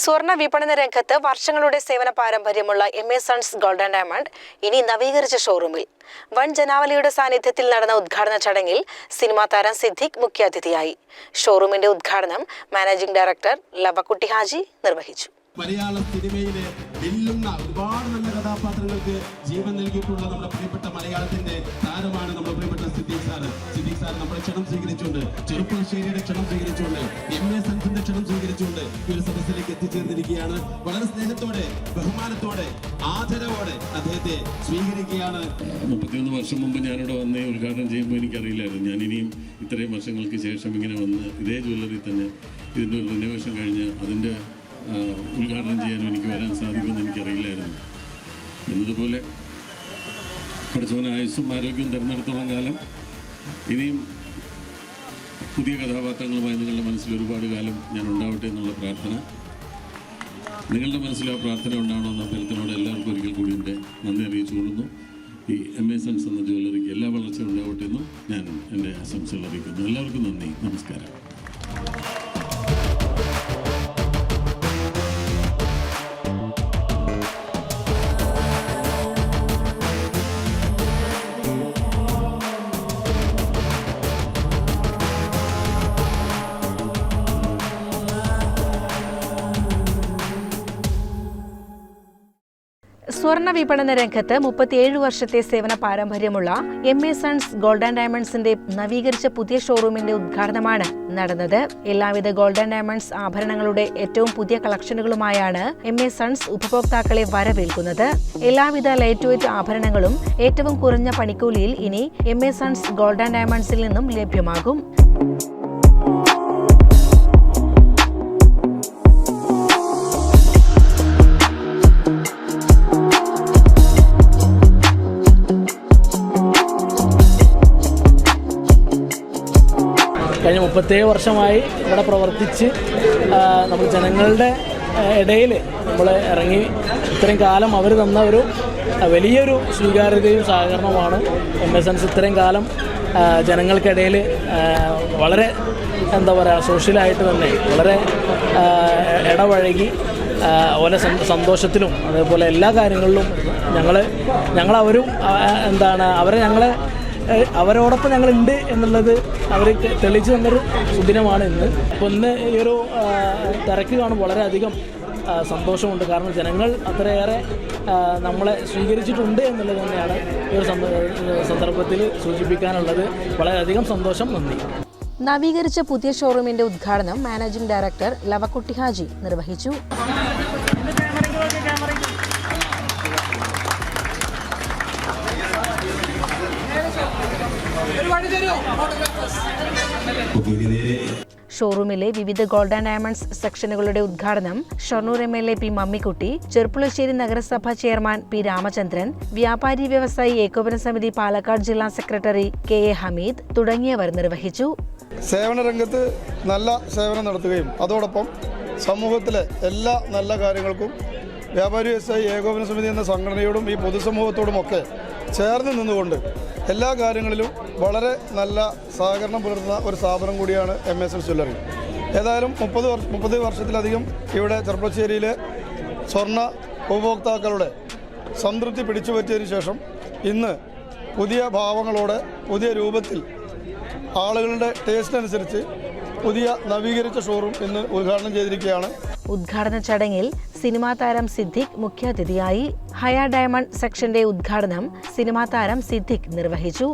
സ്വർണ വിപണന രംഗത്ത് വർഷങ്ങളുടെ സേവന പാരമ്പര്യമുള്ള M A sons golden diamond ഇനി നവീകരിച്ച ഷോറൂമിൽ വൺ ജനാവലിയുടെ സാന്നിധ്യത്തിൽ നടന്ന ഉദ്ഘാടന ചടങ്ങിൽ സിനിമാ താരം സിദ്ദിഖ് മുഖ്യാതിഥിയായി. ഷോറൂമിന്റെ ഉദ്ഘാടനം മാനേജിംഗ് ഡയറക്ടർ ലബക്കുട്ടി ഹാജി നിർവഹിച്ചു. മലയാള സിനിമയിലെ ഒരുപാട് നല്ല കഥാപാത്രങ്ങൾക്ക് ക്ഷണം സ്വീകരിച്ചുകൊണ്ട് ചെറുപ്പശ്ശേരിയുടെ ക്ഷണം സ്വീകരിച്ചുകൊണ്ട് എം എ സംഘത്തിന്റെ ക്ഷണം സ്വീകരിച്ചുകൊണ്ട് ഈ ഒരു സദസ്സിലേക്ക് എത്തിച്ചേർന്നിരിക്കുകയാണ്. വളരെ സ്നേഹത്തോടെ ബഹുമാനത്തോടെ ആദരവോടെ അദ്ദേഹത്തെ സ്വീകരിക്കുകയാണ്. മുപ്പത്തിയൊന്ന് വർഷം മുമ്പ് ഞാനിവിടെ വന്ന് ഉദ്ഘാടനം ചെയ്യുമ്പോൾ എനിക്കറിയില്ലായിരുന്നു. ഞാൻ ഇനിയും ഇത്രയും വർഷങ്ങൾക്ക് ശേഷം ഇങ്ങനെ വന്ന് ഇതേ ജ്വല്ലറി തന്നെ ഇതിന്റെ ഒരു റിനോവേഷൻ കഴിഞ്ഞ് അതിന്റെ ഉദ്ഘാടനം ചെയ്യാനും എനിക്ക് വരാൻ സാധിക്കുമെന്ന് എനിക്കറിയില്ലായിരുന്നു. എന്നതുപോലെ പഠിച്ചവന് ആയുസ്സും ആരോഗ്യവും തിരഞ്ഞെടുത്തോളം കാലം ഇനിയും പുതിയ കഥാപാത്രങ്ങളുമായി നിങ്ങളുടെ മനസ്സിൽ ഒരുപാട് കാലം ഞാൻ ഉണ്ടാവട്ടെ എന്നുള്ള പ്രാർത്ഥന. നിങ്ങളുടെ മനസ്സിൽ ആ പ്രാർത്ഥന ഉണ്ടാവണമെന്ന അഭ്യർത്ഥനയോട് എല്ലാവർക്കും ഒരിക്കൽ കൂടി എന്റെ നന്ദി അറിയിച്ചു അറിയിച്ചുകൊള്ളുന്നു ഈ എം എ സൺസ് എന്ന ജ്വല്ലറിക്ക് എല്ലാ വളർച്ചയും ഉണ്ടാവട്ടെ എന്നും ഞാൻ എന്റെ ആശംസകൾ അറിയിക്കുന്നു. എല്ലാവർക്കും നന്ദി. നമസ്കാരം. സ്വർണ വിപണന രംഗത്ത് മുപ്പത്തിയേഴ് വർഷത്തെ സേവന പാരമ്പര്യമുള്ള എം എ സൺസ് ഗോൾഡൻ ഡയമണ്ട്സിന്റെ നവീകരിച്ച പുതിയ ഷോറൂമിന്റെ ഉദ്ഘാടനമാണ് നടന്നത്. എല്ലാവിധ ഗോൾഡൻ ഡയമണ്ട്സ് ആഭരണങ്ങളുടെ ഏറ്റവും പുതിയ കളക്ഷനുകളുമായാണ് എം എ സൺസ് ഉപഭോക്താക്കളെ വരവേൽക്കുന്നത്. എല്ലാവിധ ലൈറ്റ് വെയിറ്റ് ആഭരണങ്ങളും ഏറ്റവും കുറഞ്ഞ പണിക്കൂലിയിൽ ഇനി എം എ സൺസ് ഗോൾഡൻ ഡയമണ്ട്സിൽ നിന്നും ലഭ്യമാകും. കഴിഞ്ഞ മുപ്പത്തേഴ് വർഷമായി ഇവിടെ പ്രവർത്തിച്ച് നമ്മൾ ജനങ്ങളുടെ ഇടയിൽ നമ്മൾ ഇറങ്ങി ഇത്രയും കാലം അവർ തന്ന ഒരു വലിയൊരു സ്വീകാര്യതയും സഹകരണവുമാണ് എം എസ് എൻസ് ഇത്രയും കാലം ജനങ്ങൾക്കിടയിൽ വളരെ എന്താ പറയുക സോഷ്യലായിട്ട് തന്നെ വളരെ ഇടപഴകി ഓലെ സന്തോ- സന്തോഷത്തിലും അതേപോലെ എല്ലാ കാര്യങ്ങളിലും ഞങ്ങൾ ഞങ്ങളവരും എന്താണ് അവരെ ഞങ്ങളെ ഏഹ് ഞങ്ങൾ ഉണ്ട് എന്നുള്ളത് അവർ തെളിയിച്ചു തന്നൊരു സുദിനമാണ് ഇന്ന്. അപ്പോൾ ഇന്ന് ഈ ഒരു തിരക്ക് കാണുമ്പോൾ വളരെയധികം സന്തോഷമുണ്ട്. കാരണം ജനങ്ങൾ അത്രയേറെ നമ്മളെ സ്വീകരിച്ചിട്ടുണ്ട് എന്നുള്ളത് തന്നെയാണ് ഈ ഒരു സന്ദർഭത്തിൽ സൂചിപ്പിക്കാനുള്ളത്. വളരെയധികം സന്തോഷം. നന്ദി. നവീകരിച്ച പുതിയ ഷോറൂമിന്റെ ഉദ്ഘാടനം മാനേജിംഗ് ഡയറക്ടർ ലവക്കുട്ടി ഹാജി നിർവഹിച്ചു. ഷോറൂമിലെ വിവിധ ഗോൾഡ് ആൻഡ് ഡയമണ്ട്സ് സെക്ഷനുകളുടെ ഉദ്ഘാടനം Shoranur M L A P Mammikutty Cherpulassery നഗരസഭാ ചെയർമാൻ പി രാമചന്ദ്രൻ വ്യാപാരി വ്യവസായി ഏകോപന സമിതി പാലക്കാട് ജില്ലാ സെക്രട്ടറി കെ എ ഹമീദ് തുടങ്ങിയവർ നിർവഹിച്ചു. സേവന രംഗത്ത് നല്ല സേവനം നടത്തുകയും അതോടൊപ്പം സമൂഹത്തിലെ എല്ലാ നല്ല കാര്യങ്ങൾക്കും വ്യാപാരി വ്യവസായി ഏകോപന സമിതി എന്ന സംഘടനയോടും ഈ പൊതുസമൂഹത്തോടുമൊക്കെ ചേർന്ന് നിന്നുകൊണ്ട് എല്ലാ കാര്യങ്ങളിലും വളരെ നല്ല സഹകരണം പുലർത്തുന്ന ഒരു സ്ഥാപനം കൂടിയാണ് എം എസ് എൽ ജ്വല്ലറി ഏതായാലും മുപ്പത് വർഷ മുപ്പത് വർഷത്തിലധികം ഇവിടെ ചെറുപ്പശ്ശേരിയിലെ സ്വർണ ഉപഭോക്താക്കളുടെ സംതൃപ്തി പിടിച്ചു പറ്റിയതിനു ശേഷം ഇന്ന് പുതിയ ഭാവങ്ങളോടെ പുതിയ രൂപത്തിൽ ആളുകളുടെ ടേസ്റ്റ് അനുസരിച്ച് പുതിയ നവീകരിച്ച ഷോറൂം ഇന്ന് ഉദ്ഘാടനം ചെയ്തിരിക്കുകയാണ്. ഉദ്ഘാടന ചടങ്ങിൽ സിനിമാ താരം സിദ്ദിഖ് മുഖ്യാതിഥിയായി ഹയ ഡയമണ്ട് സെക്ഷന്റെ ഉദ്ഘാടനം സിനിമാ താരം സിദ്ദിഖ് നിർവഹിച്ചു.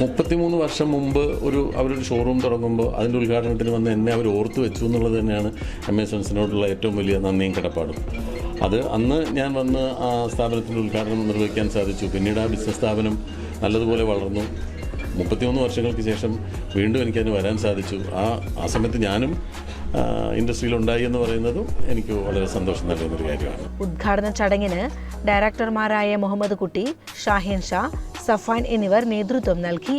മുപ്പത്തിമൂന്ന് വർഷം മുമ്പ് ഒരു അവരൊരു ഷോറൂം തുടങ്ങുമ്പോൾ അതിന്റെ ഉദ്ഘാടനത്തിന് വന്ന് എന്നെ അവർ ഓർത്തു വെച്ചു എന്നുള്ളത് തന്നെയാണ് എം എസ് എൻസിനോടുള്ള ഏറ്റവും വലിയ നന്ദിയും കടപ്പാടും. അത് അന്ന് ഞാൻ വന്ന് ആ സ്ഥാപനത്തിന്റെ ഉദ്ഘാടനം നിർവഹിക്കാൻ സാധിച്ചു. പിന്നീട് ആ ബിസിനസ് സ്ഥാപനം നല്ലതുപോലെ വളർന്നു. മുപ്പത്തിമൂന്ന് വർഷങ്ങൾക്ക് ശേഷം വീണ്ടും എനിക്കതിന് വരാൻ സാധിച്ചു. ആ ആ സമയത്ത് ഞാനും ഇൻഡസ്ട്രിയിലുണ്ടായി എന്ന് പറയുന്നതും എനിക്ക് വളരെ സന്തോഷം നൽകുന്ന ഒരു കാര്യമാണ്. ഉദ്ഘാടന ചടങ്ങിന് ഡയറക്ടർമാരായ മുഹമ്മദ് കുട്ടി ഷാഹിൻ ഷാ സഫാൻ എന്നിവർ നേതൃത്വം നൽകി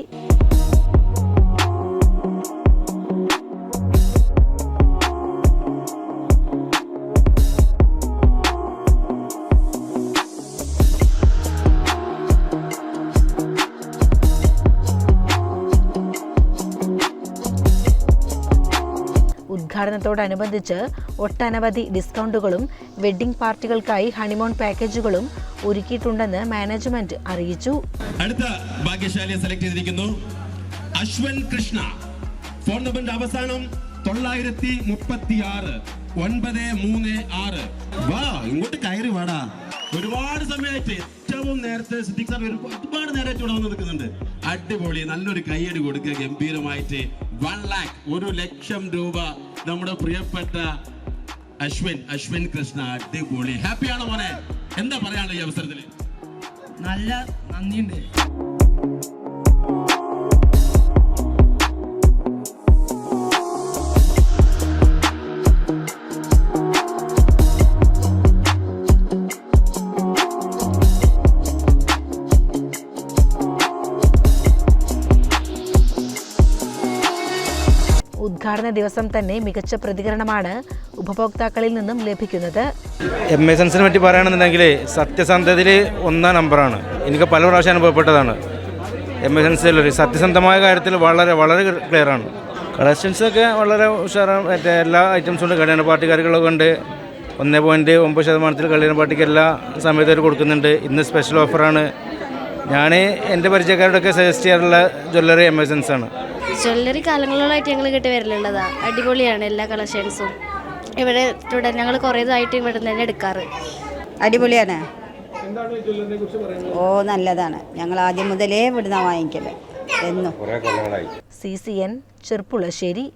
ഉദ്ഘാടനത്തോടനുബന്ധിച്ച് ഒട്ടനവധി ഡിസ്കൗണ്ടുകളും വെഡ്ഡിംഗ് പാർട്ടികൾക്കായി ഹണിമൂൺ പാക്കേജുകളും ഒരുക്കിയിട്ടുണ്ടെന്ന് മാനേജ്മെന്റ് അറിയിച്ചു. അടുത്ത ഭാഗ്യശാലിയെ സെലക്ട് ചെയ്തിരിക്കുന്നു അശ്വൻ കൃഷ്ണ. ഫോൺ നമ്പറിന്റെ അവസാനം തൊള്ളായിരത്തി മുപ്പത്തി ആറ് ഒൻപത് മൂന്ന് ആറ്. വാ ഇങ്ങോട്ട് കയറി വാടാ. ഒരുപാട് സമയമായിട്ട് ഏറ്റവും നേരത്തെ സിദ്ദിഖ് സാർ ഒരുപാട് നേരമായിട്ട് ഇവിടെ വന്ന് നിൽക്കുന്നുണ്ട്. അടിപൊളി നല്ലൊരു കൈയടി കൊടുക്കുക ഗംഭീരമായിട്ട്. വൺ ലാക്ക് ഒരു ലക്ഷം രൂപ നമ്മുടെ പ്രിയപ്പെട്ട അശ്വിൻ അശ്വിൻ കൃഷ്ണ അടിപൊളി. ഹാപ്പിയാണോ മോനെ? എന്താ പറയാനുള്ള ഈ അവസരത്തിൽ നല്ല നന്ദിയുണ്ട്. ഉദ്ഘാടന ദിവസം തന്നെ മികച്ച പ്രതികരണമാണ് ഉപഭോക്താക്കളിൽ നിന്നും ലഭിക്കുന്നത്. എം എസൻസിനെ പറ്റി പറയുകയാണെന്നുണ്ടെങ്കിൽ സത്യസന്ധതയിൽ ഒന്നാം നമ്പറാണ്. എനിക്ക് പല പ്രാവശ്യം അനുഭവപ്പെട്ടതാണ്. എം എസൻസിലൊരു സത്യസന്ധമായ കാര്യത്തിൽ വളരെ വളരെ ക്ലിയർ ആണ് കളക്ഷൻസൊക്കെ വളരെ ഉഷാറാണ്. മറ്റേ എല്ലാ ഐറ്റംസും ഉണ്ട്. കല്യാണ പാർട്ടിക്കാർക്കുള്ളതൊക്കെ ഉണ്ട്. ഒന്നേ പോയിന്റ് ഒമ്പത് ശതമാനത്തിൽ കല്യാണ പാർട്ടിക്ക് എല്ലാ സമയത്ത് അവർ കൊടുക്കുന്നുണ്ട്. ഇന്ന് സ്പെഷ്യൽ ഓഫറാണ് ഞാൻ എന്റെ പരിചയക്കാരോടൊക്കെ സജസ്റ്റ് ചെയ്യാറുള്ള ജ്വല്ലറി എമർജൻസാണ് ജ്വല്ലറി കാലങ്ങളോളായിട്ട് ഞങ്ങൾ കിട്ടി വരലുള്ളതാണ് അടിപൊളിയാണ് എല്ലാ കളക്ഷൻസും. ഇവിടെ തുടർ ഞങ്ങൾ കുറേ ഇതായിട്ട് ഇവിടെ നിന്ന് തന്നെ എടുക്കാറ്. അടിപൊളിയാണ്. ഓ നല്ലതാണ്. ഞങ്ങൾ ആദ്യം മുതലേ ഇവിടുന്ന് വാങ്ങിക്കൽ. എന്നും. C C N Cherpulassery